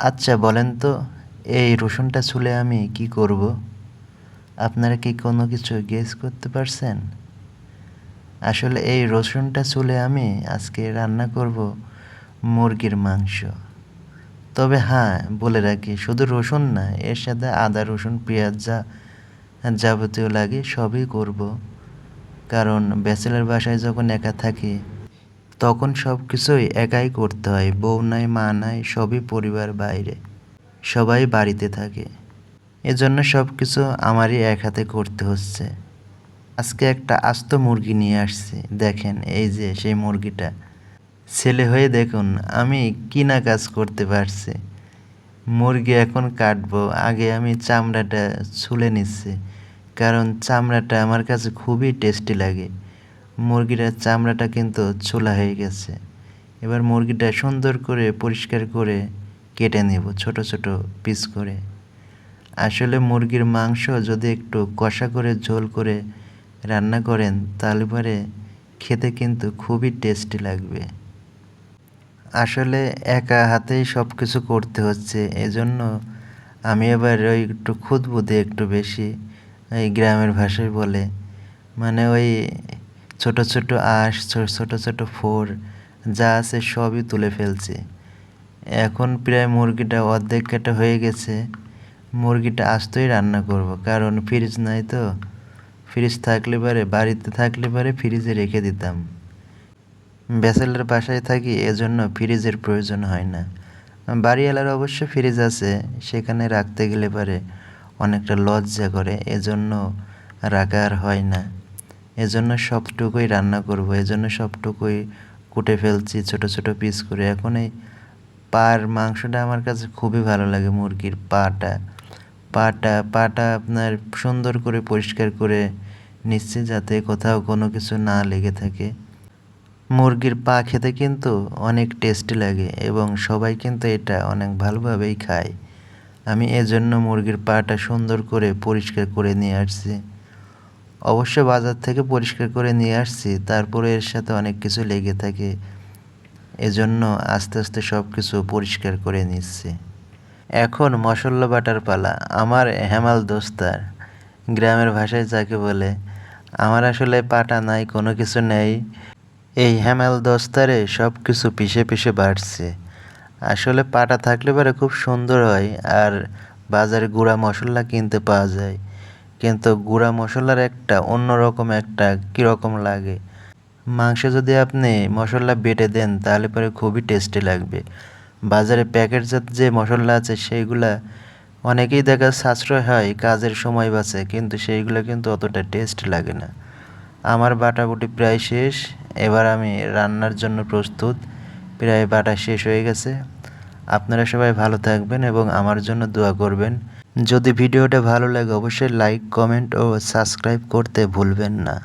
আচ্ছা বলেন তো, এই রসুনটা ছুলে আমি কি করব? আপনারা কি কোনো কিছু গেস করতে পারছেন? আসলে এই রসুনটা ছুলে আমি আজকে রান্না করব মুরগির মাংস। তবে হ্যাঁ বলে রাখি, শুধু রসুন না, এর সাথে আদা, রসুন, পেঁয়াজ যা যাবতীয় লাগে সবই করব। কারণ ব্যাচেলার বাসায় যখন একা থাকি তখন সব কিছুই একাই করতে হয়, বউ নাই, মা নাই, সবই পরিবার বাইরে, সবাই বাড়িতে থাকে। এজন্য সব কিছু আমারই এক হাতে করতে হচ্ছে। আজকে একটা আস্ত মুরগি নিয়ে আসছি, দেখেন এই যে সেই মুরগিটা। ছেলে হয়ে দেখুন, আমি কি না কাজ করতে পারছি। মুরগি এখন কাটবো, আগে আমি চামড়াটা ছুলে নিচ্ছি, কারণ চামড়াটা আমার কাছে খুবই টেস্টি লাগে। মুরগিটার চামড়াটা কিন্তু ছোলা হয়ে গেছে। এবার মুরগিটা সুন্দর করে পরিষ্কার করে কেটে নেব, ছোট ছোট পিস করে। আসলে মুরগির মাংস যদি একটু কষা করে ঝোল করে রান্না করেন, তাহলে পরে খেতে কিন্তু খুবই টেস্টি লাগবে। আসলে একা হাতেই সব কিছু করতে হচ্ছে, এজন্য আমি এবার ওই একটু খুদবুদে একটু বেশি, এই গ্রামের ভাষায় বলে। মানে ওই ছোট ছোট আঁশ ছোট ছোট ফোর, যা আছে সবই তুলে ফেলছে। এখন প্রায় মুরগিটা অর্ধেক কাটা হয়ে গেছে। মুরগিটা আস্তই রান্না করব, কারণ ফ্রিজ নাই তো। ফ্রিজ থাকলে পারে, বাড়িতে থাকলে পারে, ফ্রিজে রেখে দিতাম। ব্যাচেলার বাসায় থাকি, এজন্য ফ্রিজের প্রয়োজন হয় না। বাড়িওয়ালার অবশ্য ফ্রিজ আছে, সেখানে রাখতে গেলে পারে, অনেকটা লজ্জা করে, এজন্য রাখা আর হয় না। এজন্য সবটুকুই রান্না করব, এজন্য সবটুকুই কুটে ফেলছি, ছোট ছোট পিস করে। এখন এই পার মাংসটা আমার কাছে খুবই ভালো লাগে মুরগির পাটা। পাটা পাটা আপনার সুন্দর করে পরিষ্কার করে নিচ্ছি যাতে কোথাও কোনো কিছু না লেগে থাকে। মুরগির পা খেতে কিন্তু অনেক টেস্টি লাগে এবং সবাই কিন্তু এটা অনেক ভালোভাবেই খায়। আমি এজন্য মুরগির পাটা সুন্দর করে পরিষ্কার করে নিয়ে আসছি। অবশ্য বাজার থেকে পরিষ্কার করে নিয়ে আসছি। তারপরে এর সাথে অনেক কিছু লেগে থাকে। এজন্য আস্তে আস্তে সব কিছু পরিষ্কার করে নিচ্ছি। এখন মশলা বাটার পালা। আমার হেমাল দোস্তার। গ্রামের ভাষায় যাকে বলে, আমার আসলে পাটা নাই, কোনো কিছু নেই। এই হ্যামাল দস্তারে সব কিছু পিষে পিষে বাড়ছে আসলে পাটা থাকলে পরে খুব সুন্দর হয়, আর বাজারে গুঁড়া মশলা কিনতে পাওয়া যায়। কিন্তু গুঁড়া মশলার একটা অন্যরকম একটা কীরকম লাগে। মাংসে যদি আপনি মশলা বেটে দেন, তাহলে পরে খুবই টেস্টি লাগবে। বাজারে প্যাকেটজাত যে মশলা আছে, সেইগুলা অনেকেই দেখা সাশ্রয় হয়, কাজের সময় বাঁচে, কিন্তু সেইগুলো কিন্তু অতটা টেস্ট লাগে না। আমার বাটাবুটি প্রায় শেষ, এবার আমি রান্নার জন্য প্রস্তুত। প্রায় বাটা শেষ হয়ে গেছে। আপনারা সবাই ভালো থাকবেন এবং আমার জন্য দোয়া করবেন। যদি ভিডিওটা ভালো লাগে অবশ্যই লাইক কমেন্ট ও সাবস্ক্রাইব করতে ভুলবেন না।